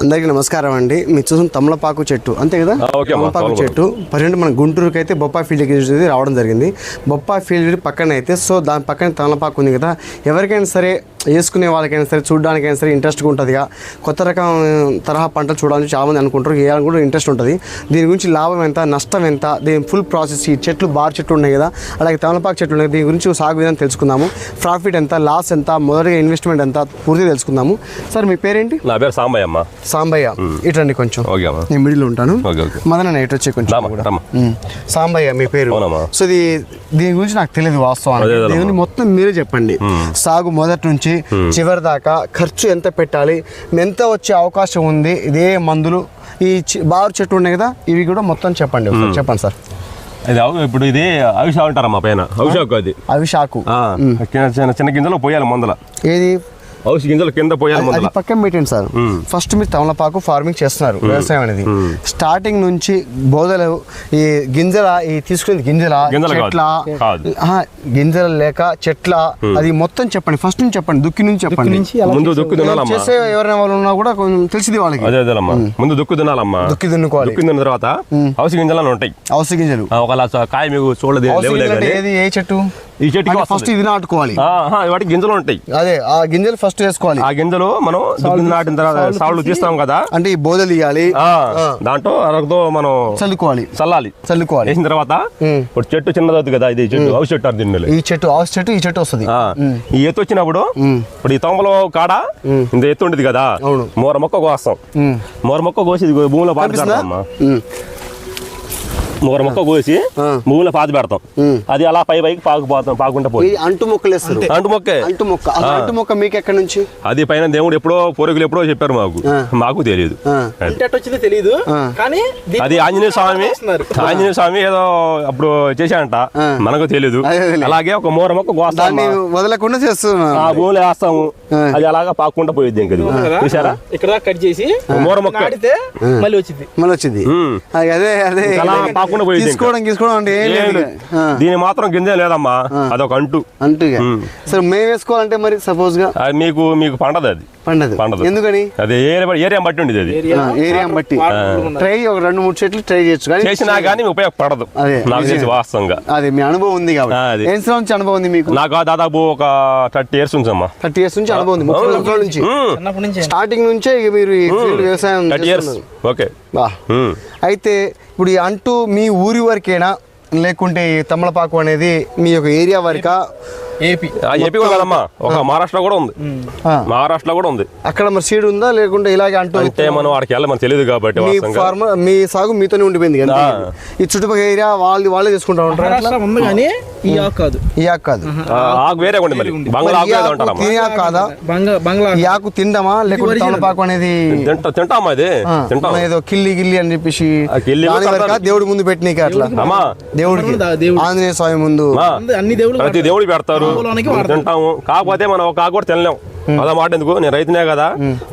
అందరికీ నమస్కారం అండి. మీరు చూసిన తమలపాకు చెట్టు. అంతే కదా? తమలపాకు. చెట్టు. ప్రజెంట్ మన గుంటూరుకి అయితే బొప్పాయి ఫీల్డ్ రావడం జరిగింది. బొప్పాయి ఫీల్డ్ పక్కన అయితే సో దాని పక్కన తమలపాకు ఉంది కదా. ఎవరికైనా సరే వేసుకునే వాళ్ళకైనా సరే చూడడానికైనా సరే ఇంట్రెస్ట్గా ఉంటుందిగా కొత్త రకం తరహా పంటలు చూడాలని చాలామంది అనుకుంటారు. వేయాలని కూడా ఇంట్రెస్ట్ ఉంటుంది. దీని గురించి లాభం ఎంత నష్టం ఎంత దీని ఫుల్ ప్రాసెస్ ఈ చెట్లు బార్ చెట్లు ఉన్నాయి కదా అలాగే తమలపాకు చెట్లు ఉన్నాయి దీని గురించి సాగు విధానం తెలుసుకుందాము. ప్రాఫిట్ ఎంత లాస్ ఎంత మొదటిగా ఇన్వెస్ట్మెంట్ ఎంత పూర్తిగా తెలుసుకుందాము. సార్ మీ పేరేంటి? నా పేరు సాంబయ్య అమ్మ. సాంబయ్య. ఇటండి కొంచెం. నేను మిడిల్ ఉంటాను. మదన ఇటు వచ్చే కొంచెం. సాంబయ్య మీ పేరు. సో ఇది దీని గురించి నాకు తెలియదు వాస్తవానికి. దీని మొత్తం మీరే చెప్పండి. సాగు మొదటి నుంచి చివరి దాకా ఖర్చు ఎంత పెట్టాలి ఎంత వచ్చే అవకాశం ఉంది ఇదే మందులు ఈ బారు చెట్లు ఉన్నాయి కదా ఇవి కూడా మొత్తం చెప్పండి ఒకసారి. చెప్పండి సార్. ఇది ఇప్పుడు ఇది అవిషా అంటారమ్మా పైన? అవిషాకు అది? అవి షాకు. ఆ, చిన్న చిన్న చిన్న గింజలు పోయాలి ముందల. ఏది? ఔషధ గింజలు కింద పోయాలి అది- పక్కన పెట్టండి సార్. ఫస్ట్ మీరు తమలపాకు ఫార్మింగ్ చేస్తున్నారు వ్యవసాయం అనేది. స్టార్టింగ్ నుంచి బోధలు ఈ గింజల ఈ తీసుకునే గింజల. చెట్ల గింజల లేక చెట్ల అది మొత్తం చెప్పండి. ఫస్ట్ నుంచి చెప్పండి. దుక్కి నుంచి చెప్పండి. ముందు దుక్కు చేసే ఎవరైనా వాళ్ళు ఉన్నా కూడా కొంచెం తెలిసింది వాళ్ళకి. అదే ముందు దుక్కు తినాలమ్మా. దుక్కి దున్నుకోవాలి దుక్కు తిన్న తర్వాత ఔషధ గింజలు అని ఉంటాయి. ఔషధ గింజలు. స- కాయ మీకు చూడలేదు ఏది? ఏ చెట్టు? ఈ చెట్టుకి ఫస్ట్. ఇది నాటుకోవాలి. వాటికి గింజలు ఉంటాయి. అదే ఆ గింజలు ఫస్ట్ వేసుకోవాలి. ఆ గింజలు మనం నాటిన తర్వాత సాళ్ళు తీస్తాం కదా. అంటే ఈ బోధలు ఇవ్వాలి ఆ, దాంట్లో అరగతో మనం చల్లుకోవాలి. చల్లాలి. చల్లుకోవాలి. వేసిన తర్వాత. ఇప్పుడు చెట్టు చిన్నదవుతుంది కదా ఇది చెట్టు ఔషధ చెట్టు మీద ఈ చెట్టు ఔషధ చెట్టు ఈ చెట్టు వస్తుంది. ఈ ఎత్తు వచ్చినప్పుడు ఇప్పుడు ఈ తొంగలో కాడ ఇంత ఎత్తు ఉండేది కదా. మూర మొక్క కోస్తాం. మూర మొక్క కోసి భూమిలో పాతి మూర మొక్క కోసి ఆ. భూమిలో పాతి పెడతాం. అది అలా పై పైకి పాకుపోతాం పాకుంటా పోయి. అంటు మొక్కలు వేస్తారు. అంటు మొక్కే. అంటు మొక్క. అంటు మొక్క మీకు ఎక్కడి నుంచి? అది పైన దేవుడు ఎప్పుడో పొరుగులు ఎప్పుడో చెప్పారు మాకు. మాకు తెలియదు. తెలియదు. కానీ అది ఆంజనేయ స్వామి. ఆంజనేయ స్వామి ఏదో అప్పుడు చేశాడంట. మనకు తెలియదు. అలాగే ఒక మూర మొక్క కోస్తాం వదలకుండా చేస్తున్నారు ఆ భూమిలో వేస్తాము. అది అలాగా పాకుంటా పోయిద్ది ఇంక? చూసారా ఇక్కడ కట్ చేసి మూర మొక్క. మళ్ళీ వచ్చింది మళ్ళీ వచ్చింది. అది అదే. అలా పాకుండా పోయింది ఇంకా. తీసుకోవడం తీసుకోవడం అంటే దీని మాత్రం గింజ లేదమ్మా. అదొక అంటు. అంటు. సరే మేము వేసుకోవాలంటే మరి సపోజ్గా? మీకు మీకు పండదు అది. పండదు. పండదు. ఎందుకని? అది ఏరియా ఏరియా బట్టి ఉండేది అది. ఏరియా బట్టి. ట్రై ఒక రెండు మూడు చెట్లు ట్రై చేయొచ్చు. కానీ చేసినా కానీ ఉపయోగపడదు. అదే, నాకు. వాస్తవంగా. అదే మీ అనుభవం ఉంది. కాబట్టి. ఎన్ని సంవత్సరం నుంచి అనుభవం ఉంది మీకు? నాకు దాదాపు ఒక థర్టీ ఇయర్స్ ఉంచమ్మా థర్టీ ఇయర్స్ నుంచి అనుభవం ఉంది. ముప్పై సంవత్సరాల నుంచి. చిన్నప్పటి నుంచి. స్టార్టింగ్ నుంచే మీరు వ్యవసాయం థర్టీ ఇయర్స్. ఓకే. బా. అయితే ఇప్పుడు ఈ అంటూ మీ ఊరి వరకేనా? లేకుంటే తమలపాకు అనేది మీ యొక్క ఏరియా వరకా? ఏపీ. ఏపీ కూడా కదమ్మా ఒక మహారాష్ట్ర కూడా ఉంది. మహారాష్ట్ర కూడా ఉంది. అక్కడ మరి సీడ్ ఉందా? లేకుంటే ఇలాగే అంటూ అంటే మనం వాడికి వెళ్ళ మనకు తెలియదు కాబట్టి మీ ఫార్మర్ మీ సాగు మీతోనే ఉండిపోయింది కదా. ఈ చుట్టుపక్కల ఏరియా వాళ్ళు వాళ్ళే తీసుకుంటా ఉంటారు? అట్లా మహారాష్ట్ర ఉంది కానీ ఈ ఆకు కాదు. ఈ ఆకు కాదు. ఆ, ఆకు వేరే మరి. బంగ్లా మరి ఆకు ఈ ఏదో ఆకు అంటారమ్మా. తినే ఆకు కాదా? బంగ్లా బంగ్లా ఈ ఆకు తిందామా? లేకుంటే original. తమలపాకు అనేది తింటా తింటామా ఇది? తింటాం. ఏదో కిల్లి గిల్లి అని చెప్పేసి. దేవుడి ముందు పెట్టినీకి అట్లా. అమ్మా. దేవుడికి. దేవుడు. ఆంజనేయ స్వామి ముందు. అన్ని దేవుళ్ళు ప్రతి దేవుడికి పెడతారు. వాడతారు. తింటాము. కాకపోతే మనం ఒక ఆకు కూడా తినలేం. అదే మాట ఎందుకు? నేను రైతునే కదా.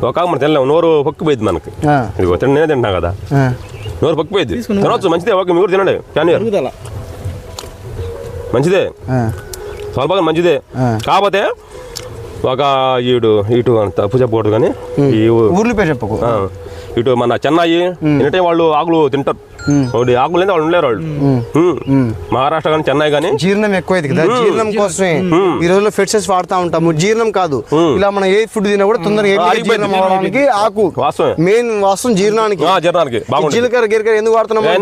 ఒక ఆకు మనం తినలేం. నోరు పొక్కిపోయింది మనకి. ఇదిగో తిన నేనే తింటాం కదా. నోరు పొక్కిపోయింది తినొచ్చు. మంచిదే. ఓకే మీరు తినండి. కానీ మంచిదే. స్వల్పంగా మంచిదే. కాకపోతే ఒక ఇటు ఇటు అంత తప్పు చెప్పకూడదు కానీ ఊర్లు పేరు చెప్పకు. ఇటు మన చెన్నై ఎనీ వాళ్ళు ఆకులు తింటారు. ఒకటి ఆకులు లేదా వాళ్ళు ఉండలేరు వాళ్ళు. మహారాష్ట్ర కానీ చెన్నై కానీ జీర్ణం ఎక్కువైంది కదా. జీర్ణం కోసమే ఈ రోజుల్లో ఫెడ్సెస్ వాడుతా ఉంటాము. జీర్ణం కాదు. ఇలా మనం ఏ ఫుడ్ తినా కూడా తొందరగా. జీర్ణం అవడానికి ఆకు వాస్తవమే. మెయిన్ వాస్తవం జీర్ణానికి. ఆ, జీర్ణానికి. జీలకర్ర గిరకర ఎందుకు వాడుతున్నాం కదా.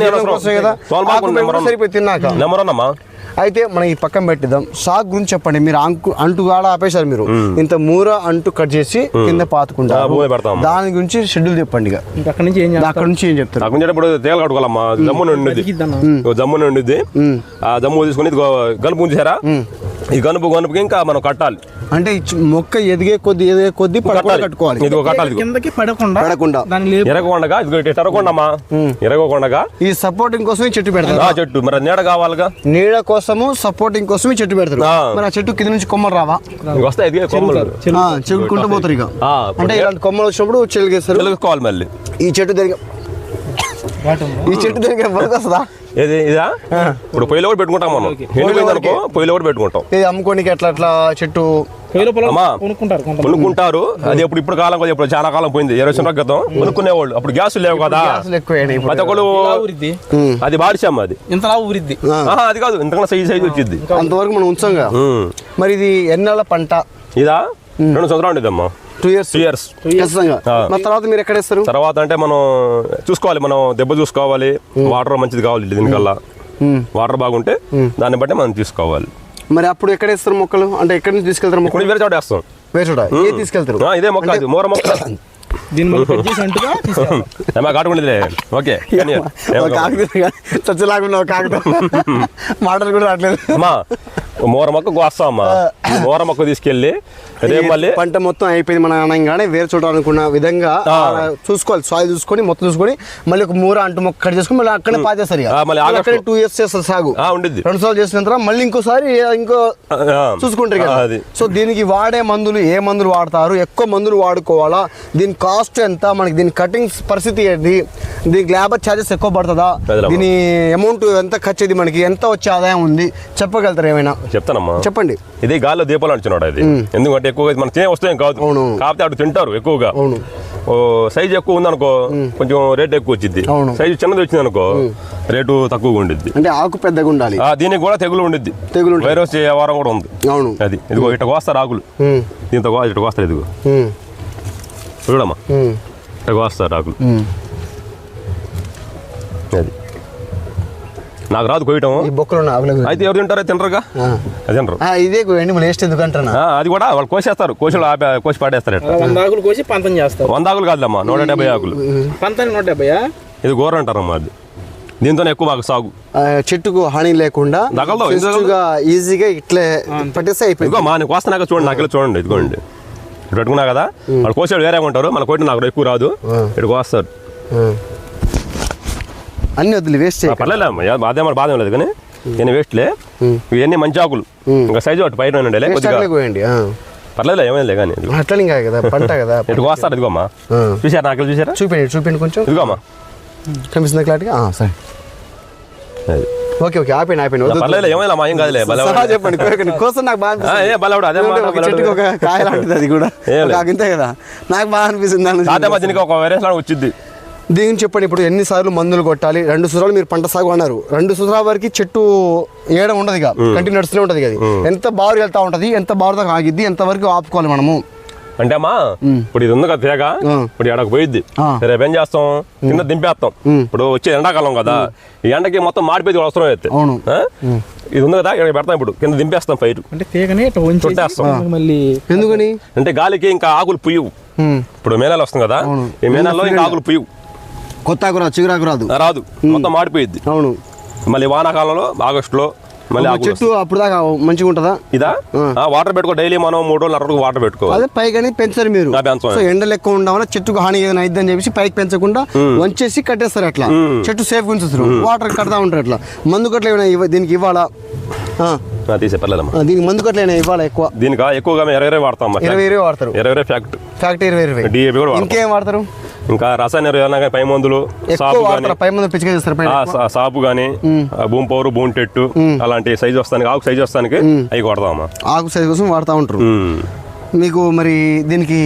ఆకు. సరిపోయి తిన్నాక. నెంబర్ అయితే మనం ఈ పక్కన పెట్టిద్దాం. సాగు గురించి చెప్పండి. మీరు అంకు అంటు కాడ ఆపేశారు మీరు. ఇంత మూర అంటు కట్ చేసి కింద పాతుకుంటారు. దాని గురించి షెడ్యూల్ చెప్పండి అక్కడ నుంచి ఏం చేస్తారు? అక్కడ నుంచి ఏం చెప్తారు? నాకు ఇప్పుడు తేలు కట్టుకోవాలమ్మా. జమ్ము నుండి జమ్ము నుండి ఆ జమ్ము తీసుకుని గనుపు ఉంచారా ఈ గనుపు గనుపుకి ఇంకా మనం కట్టాలి. అంటే మొక్క ఎదిగే కొద్ది ఎదిగే కొద్ది కట్టుకోవాలి. ఇదిగో కట్టాలి కిందకి పడకుండా పడకుండా. ఇదిగో ఇటు ఎరగకొండమ్మా. ఎరగకొండగా. ఈ సపోర్టింగ్ కోసం చెట్టు పెడతారు. ఆ చెట్టు. మరి నీడ కావాలిగా? నీడ కోసము సపోర్టింగ్ కోసం చెట్టు పెడతారు. మరి ఆ చెట్టు కింద నుంచి కొమ్మలు రావా? వస్తాయి ఎదిగే కొమ్మలు. ఆ, చెగుడుకుంటూ పోతారు ఇక. అంటే ఇలాంటి కొమ్మలు వచ్చినప్పుడు చెలుగేస్తారు. తెలుగుకోవాలి మళ్ళీ. ఈ చెట్టు దగ్గర? ఈ చెట్టు దగ్గర వస్తుందా? ఏది ఇదా? ఇప్పుడు పొయ్యిలో కూడా పెట్టుకుంటాం మనం. ఎండిపోయింది అనుకో పొయ్యిలో కూడా పెట్టుకుంటాం. ఇది అమ్ముకోనికి ఎట్లా అట్లా చెట్టు. కొనుక్కుంటారు అది ఇప్పుడు ఇప్పుడు కాలం కదా ఇప్పుడు చాలా కాలం పోయింది. ఇరవై సంవత్సరాల క్రితం కొనుక్కునేవాళ్ళు. అప్పుడు గ్యాస్ లేవు కదా. ప్రతి ఊరిద్ది. అది బాడిసాం అది. ఇంతలా ఊరిద్ది. అది కాదు. ఇంతకన్నా సైజ్ సైజ్ వచ్చింది అంతవరకు మనం ఉంచాంగా. మరి ఇది ఎన్నెల పంట? ఇదా? రెండు సంవత్సరాలు ఉండేదమ్మా టూ ఇయర్స్ టూ ఇయర్స్ ఖచ్చితంగా. మరి తర్వాత మీరు ఎక్కడ ఇస్తారు తర్వాత అంటే మనం చూసుకోవాలి మనం దెబ్బ చూసుకోవాలి వాటర్ మంచిది కావాలి దీనికల్లా. వాటర్ బాగుంటే దాన్ని బట్టి మనం తీసుకోవాలి. మరి అప్పుడు ఎక్కడ ఇస్తారు మొక్కలు? అంటే ఎక్కడి నుంచి తీసుకెళ్తారు మొక్కలు? వేరే చోట వేస్తాం. వేరే చోట. ఏ తీసుకెళ్తారు? ఇదే మొక్క ఇది మూర మొక్క. దీన్ని మళ్ళీ పెద్ద చేసి అంటుగా తీసుకెళ్తాం ఏమా కాటుకుండేదిలే ఓకే కానీ ఏమో కాదు. కాకుతారు చచ్చలాగున్నావు కాకుతాం. మాటలు కూడా రావట్లేదు. అమ్మా మూర మొక్క కోస్తాం అమ్మా. ఈ మూర మొక్క తీసుకెళ్ళి రేపు మళ్ళీ పంట మొత్తం అయిపోయింది మన అనగానే వేరే చోట అనుకున్న విధంగా చూసుకోవాలి సాయిల్ చూసుకొని మొత్తం చూసుకొని మళ్ళీ ఒక మూర అంటు మొక్క కట్ చేసుకొని మళ్ళీ అక్కడే పాచేస్తారు. ఆ, మళ్ళీ అక్కడే. టూ ఇయర్స్ చేస్తారు సాగు. రెండు సార్లు చేసిన తర్వాత మళ్ళీ ఇంకోసారి ఇంకో చూసుకుంటారు కదా సో దీనికి వాడే మందులు ఏ మందులు వాడతారు ఎక్కువ మందులు వాడుకోవాలా దీని కాస్ట్ ఎంత? మనకి దీని కటింగ్ పరిస్థితి ఏంటి? దీనికి లేబర్ ఛార్జెస్ ఎక్కువ పడుతుందా. దీని అమౌంట్. ఎంత ఖర్చు అయింది మనకి? ఎంత వచ్చే ఆదాయం ఉంది? చెప్పగలుగుతారు ఏమైనా? చెప్తానమ్మా. చెప్పండి. ఇది గాల్లో దీపాలు అంటున్నాడు అది ఎందుకంటే ఎక్కువగా మనం తినే వస్తువు ఏం కాదు. అవును. కాకపోతే అటు తింటారు ఎక్కువగా. అవును. ఓ సైజ్ ఎక్కువ ఉందనుకో కొంచెం రేట్ ఎక్కువ వచ్చింది. సైజు చిన్నది వచ్చింది అనుకో రేటు తక్కువగా ఉండిద్ది. అంటే ఆకు పెద్దగా ఉండాలి. ఆ, దీనికి కూడా తెగులు ఉండిద్ది. తెగులు. వైరస్ వ్యవహారం కూడా ఉంది. అవును. అది. ఇదిగో ఇట్ట కోస్తారు ఆకులు. దీంతో ఇట్ట కోస్తారు ఇదిగో. చూడమ్మా. ఉమ్, ఇట్ట కోస్తారు ఆకులు. అది. నాకు రాదు కోయటం ఈ బొక్కలు అయితే ఎవరు తింటారో? తినరుగా. అది తినరు. ఆ, ఇదే ఎండి మళ్ళీ వేస్ట్ ఎందుకు అది కూడా వాళ్ళు కోసేస్తారు. కోసి కోసి పాడేస్తారు వంద ఆకులు కోసి పంతం చేస్తారు. వంద ఆకులు కాదులేమ్మా నూట డెబ్బై ఆకులు. పంతానికి నూట డెబ్బై ఇది గోర అంటారమ్మా అది. దీంతోనే ఎక్కువ బాగా సాగు. చెట్టుకు హాని లేకుండా ఈజీగా ఇట్లే పట్టేస్తే అయిపోయింది. ఇదిగో మా నీకు వస్తున్నాక చూడండి నాకు చూడండి ఇదిగోండి. ఇటు పెట్టుకున్నా కదా వాళ్ళు కోసేవాడు వేరే ఉంటారు మన కొట్టి నాకు ఎక్కువ రాదు. ఇటు కోస్తారు ఆ. అన్ని వద్దులు వేస్ట్ యా- అదే మన బాధ లేదు కానీ నేను వేస్ట్లే ఇవన్నీ మంచి ఆకులు. ఇంకా సైజు ఒకటి పైన ఉండే కొద్దిగా. పర్లేదులే ఏమైంది కానీ. అట్లనే కాదు పంట కదా ఇటు కోస్తారు ఇదిగోమ్మా. చూసారా నాకు చూసారా? చూపించండి చూపించండి కొంచెం. ఇదిగోమ్మా కనిపిస్తుంది క్లారిటీగా? సరే. అది. ఓకే ఓకే ఆపండి ఆపండి ఏమైనా మా ఏం కాదులే చెప్పండి. కోసం నాకు బాగా. ఏ బలవాడు అదే చెట్టుకి ఒక కాయ లాంటిది అది కూడా. ఆకు ఇంతే కదా. నాకు బాగా అనిపిస్తుంది దీనికి ఒక వైరస్ లాగా వచ్చింది. దీని చెప్పండి ఇప్పుడు ఎన్నిసార్లు మందులు కొట్టాలి? రెండు సురాలు మీరు పంట సాగు అన్నారు. రెండు సురాల వరకు చెట్టు ఏడం ఉండదు ఇక. కంటిన్యూ నడుస్తూనే ఉంటది కదా ఎంత బారు వెళ్తా ఉంటది ఎంత బారు దాకా ఆగిద్ది ఎంత వరకు ఆపుకోవాలి మనము? అంటే అమ్మా ఇప్పుడు ఇది ఉంది కదా తేగ. ఇప్పుడు ఎడకు పోయిద్ది. రేపు ఏం చేస్తాం? కింద దింపేస్తాం. ఇప్పుడు వచ్చే ఎండాకాలం కదా ఈ ఎండకి మొత్తం మాడిపోయి అవసరం అయితే. అవును. ఇది ఉంది కదా ఇక్కడ పెడతాం ఇప్పుడు. కింద దింపేస్తాం పైరు. అంటే తీగని చుట్టేస్తాం. మళ్ళీ ఎందుకని? అంటే గాలికి ఇంకా ఆకులు పుయ్యవు. ఇప్పుడు మే నెల వస్తుంది కదా. ఈ మే నెలలో ఇంకా ఆకులు పుయ్యవు. కొత్త ఆకు రాదు చిగురాకు రాదు. రాదు. మొత్తం మాడిపోయిద్ది. అవును. మళ్ళీ వానాకాలంలో ఆగస్టులో మళ్ళీ చెట్టు అప్పుడు దాకా మంచిగా ఉంటుందా. ఇదా? ఆ, వాటర్ పెట్టుకో డైలీ మనం మూడు రోజులు అరవై వాటర్ పెట్టుకోవాలి అదే పైగాని పెంచారు మీరు. ఎండలు ఎక్కువ ఉండడం వల్ల చెట్టుకు హాని ఏదైనా అయిద్దని చెప్పేసి పైకి పెంచకుండా వంచేసి కట్టేస్తారు అట్లా. చెట్టు సేఫ్ ఉంచుతారు. వాటర్ కడతా ఉంటారు అట్లా. మందు కట్ల ఏమైనా దీనికి ఇవ్వాలా? తీసే పర్లేదమ్మా. దీనికి మందు కట్ల ఏమైనా ఇవ్వాలా ఎక్కువ? దీనికి? ఎక్కువగా ఇరవై ఇరవై వాడతాం. ఇరవై ఇరవై వాడతారు. ఇరవై ఇరవై ఫ్యాక్ట్. ఫ్యాక్టరీ ఇరవై ఇరవై. డిఏపి కూడా ఇంకేం వాడతారు? ఇంకా రసాయన ఎరువులు పై మందులు సాపు కానీ భూమి పౌరు భూమి టెట్టు అలాంటి సైజు వస్తానికి ఆకు సైజు వస్తానికి అవి కొడదామా ఆకు సైజ్ కోసం వాడుతూ ఉంటారు. మీకు మరి దీనికి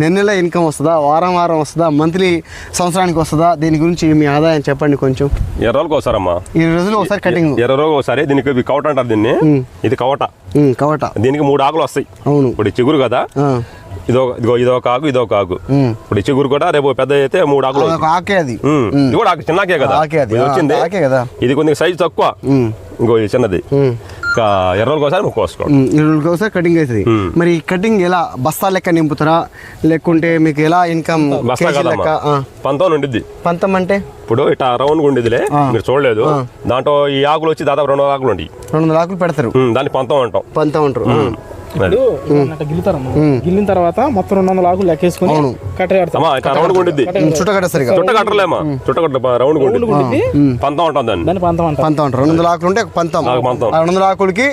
నెల నెల ఇన్కమ్ వస్తుందా? వారం వారం వస్తుందా? మంత్లీ సంవత్సరానికి వస్తుందా? దీని గురించి మీ ఆదాయం చెప్పండి కొంచెం. ఇరవై రోజులకు ఒకసారమ్మా. ఇరవై రోజులు ఒకసారి కటింగ్. ఇరవై రోజులు ఒకసారి దీనికి కవట అంటారు దీన్ని. ఇది కవట. కవట. దీనికి మూడు ఆకులు వస్తాయి. అవును. ఇప్పుడు చిగురు కదా ఇదో ఇదిగో ఇదో ఒక ఆకు ఇదో ఒక ఆకు. ఇప్పుడు చిగురు కూడా రేపు పెద్ద అయితే మూడు ఆకులు. ఆకే అది. ఇది కూడా ఆకు చిన్నకే కదా. ఆకే అది. ఇది వచ్చింది. ఇది కొద్దిగా సైజు తక్కువ. ఇంకో చిన్నది. రోజులకు ఒకసారి ముక్కు కోసుకోండి రోజులకి ఒకసారి కటింగ్ అవుతుంది. మరి కటింగ్ ఎలా? బస్తా లెక్క నింపుతారా? లేకుంటే మీకు ఎలా ఇన్కమ్ లెక్క? పంతొమ్మిది ఉండిద్ది. పంతం అంటే? ఇప్పుడు ఇట్లా రౌండ్ ఉండేదిలే. మీరు చూడలేదు. దాంట్లో ఈ ఆకులు వచ్చి దాదాపు రెండు వందల ఆకులు ఉంటాయి రెండు వందల ఆకులు పెడతారు. దాన్ని పంతం అంటాం. పంతం అంటారు. ఇప్పుడు గిల్లుతారమ్మా గిల్లిన తర్వాత మొత్తం రెండు వందల ఆకులు లెక్కేసుకొని కట్ట ఉండిద్ది. పంతం అంటాం దాన్ని. పంతం అంటారు. పంతం అంటారు. రెండు వందల ఆకులు ఉంటే పంతం. రెండు వందల ఆకులకి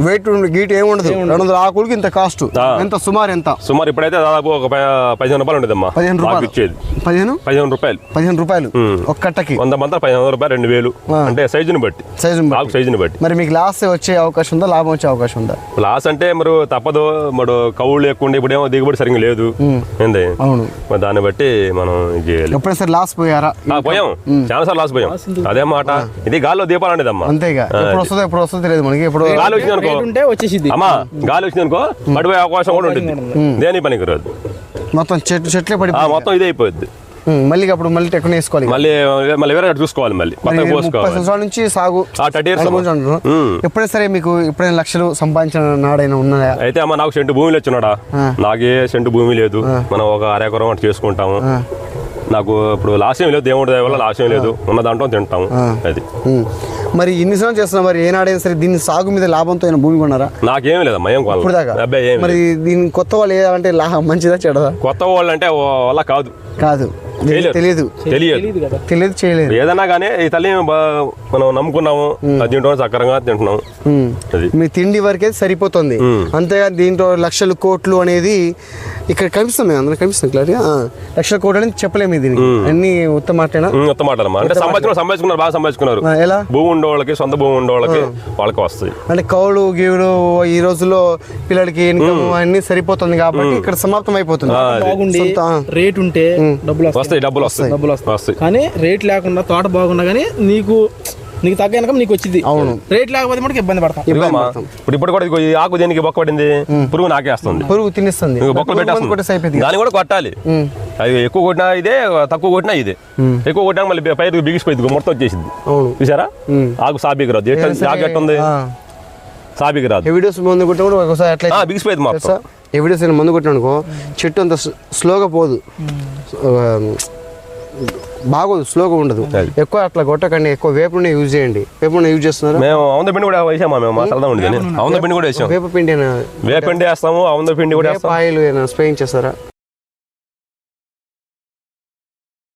వెయిట్ గీట్ ఏమి ఉండదు. రెండు వందల ఆకులకి ఇంత కాస్ట్. ఎంత సుమారు ఎంత? సుమారు ఇప్పుడైతే దాదాపు ఒక ప- పదిహేను రూపాయలు ఉండేదమ్మా. పదిహేను రూపాయలు. ఇచ్చేది. పదిహేను? పదిహేను రూపాయలు. పదిహేను రూపాయలు. ఒక కట్టకి. వంద మంది పదిహేను రూపాయలు రెండు వేలు. అంటే సైజుని బట్టి. సైజు ఆకు సైజుని బట్టి. మరి మీకు లాస్ వచ్చే అవకాశం ఉందా? లాభం వచ్చే అవకాశం ఉందా? లాస్ అంటే మరి తప్పదు. మరి కవులు ఎక్కువ ఉండే ఇప్పుడేమో దిగుబడి సరిగ్గా లేదు. ఏంది? అవును. మరి దాన్ని బట్టి మనం చేయాలి. ఎప్పుడైనా సరే లాస్ పోయారా? పోయాం చాలా సార్లు లాస్ పోయాం అదే మాట. ఇది గాల్లో దీపాలు అనేదమ్మా. అంతేగా. ఎప్పుడు వస్తుందో ఎప్పుడు వస్తుందో తెలియదు మనకి. ఎప్పుడు గాలి వచ్చింది అనుకో. అమ్మా గాలి వచ్చింది అనుకో పడిపోయే అవకాశం కూడా ఉంటుంది. దేని పనికి రాదు. మొత్తం చెట్లు చెట్లే పడి ఆ, మొత్తం ఇదే అయిపోద్ది. మళ్ళీ అప్పుడు మళ్ళీ టెక్న వేసుకోవాలి. మళ్ళీ మళ్ళీ వేరే చూసుకోవాలి మళ్ళీ. సంవత్సరాల నుంచి సాగు. ఆ, 30 years అనుభవం అంటున్నారు. ఉమ్. ఎప్పుడైనా సరే మీకు ఎప్పుడైనా లక్షలు సంపాదించిన నాడైనా ఉన్నాయా? అయితే అమ్మ నాకు సెంటు భూమి వచ్చినాడా. నాకే సెంటు భూమి లేదు. మనం ఒక అరెకరం అట్లా చేసుకుంటాము. నాకు ఇప్పుడు లాస్యం లేదు. దేవుడి దయ వల్ల లాస్యం లేదు. ఉన్న దాంట్లో తింటాము. అది. మరి ఇన్ని సంవత్సరాలు చేస్తున్నా మరి ఏనాడైనా సరే దీన్ని సాగు మీద లాభంతో అయినా భూమి కొన్నారా? నాకేమీ లేదమ్మా ఏం ఇప్పుడు కొనాలి? దాకా అబ్బాయి ఏమి మరి దీని కొత్త వాళ్ళు ఏదంటే లా మంచిదా చెడదా కొత్త వాళ్ళు అంటే వల్ల కాదు. కాదు. తెలియదు. తెలియదు. తెలియదు. కదా. తెలియదు చేయలేదు. ఏదన్నా కానీ ఈ తల్లి మనం నమ్ముకున్నాము అది తింటాం సక్రంగా తింటున్నాం. మీ తిండి వరకే సరిపోతుంది. అంతేగా దీంట్లో లక్షలు కోట్లు అనేది ఇక్కడ కనిపిస్తుంది అందరం కనిపిస్తుంది క్లారిటీగా? ఆ, లక్షల కోట్లు అనేది చెప్పలేము దీనికి. అన్ని ఉత్తమ మాటేనా? ఉత్తమ మాటలమ్మా అంటే సంపాదించుకున్నారు సంపాదించుకున్నారు బాగా సంపాదించుకున్నారు ఎలా? భూమి ఉండే వాళ్ళకి సొంత భూమి ఉండే వాళ్ళకి వస్తాయి. అంటే కౌలు గీవులు ఈ రోజుల్లో పిల్లలకి ఇన్కమ్ అన్ని సరిపోతుంది కాబట్టి ఇక్కడ సమాప్తం అయిపోతుంది. రేట్ ఉంటే డబ్బులు వస్తాయి. వస్తాయి డబ్బులు వస్తాయి. డబ్బులు వస్తాయి. కానీ రేట్ లేకుండా తోట బాగున్నా కానీ నీకు నీకు తగ్గ ఇన్కమ్ నీకు వచ్చింది అవును. రేట్ లేకపోతే మనకి ఇబ్బంది పడతాం. ఇప్పుడు ఇప్పుడు కూడా ఈ ఆకు దేనికి బొక్క పడింది పురుగు నాకేస్తుంది. పురుగు తినేస్తుంది. బొక్కలు పెట్టేస్తుంది. దాన్ని కూడా కొట్టాలి. అది ఎక్కువ కొట్టినా ఇదే తక్కువ కొట్టినా ఇదే. ఎక్కువ కొట్టినా మళ్ళీ పైరు బిగిసిపోయింది. మొత్తం వచ్చేసింది అవును. చూసారా? ఆకు సాబికి రాదు. ఆకు ఎట్టుంది సాబికి రాదు. ఎవిడోస్ మందు కూడా ఒకసారి బిగిసిపోయింది మొత్తం. ఎవిడెన్స్ అయిన మందు కొట్టిన అనుకో చెట్టు అంత స్లోగా పోదు. బాగోదు స్లోగా ఉండదు. ఎక్కువ అట్లా కొట్టకండి ఎక్కువ వేప నూనె యూజ్ చేయండి. వేప నూనె యూజ్ చేస్తున్నారా? మేము అవంద పిండి కూడా వేసామా మేము? మా చల్లదా ఉండేది అవంద పిండి కూడా వేసాం. వేప పిండి వేపిండి వేస్తాము అవంద పిండి కూడా వేప ఆయిల్ స్ప్రేయింగ్ చేస్తారా?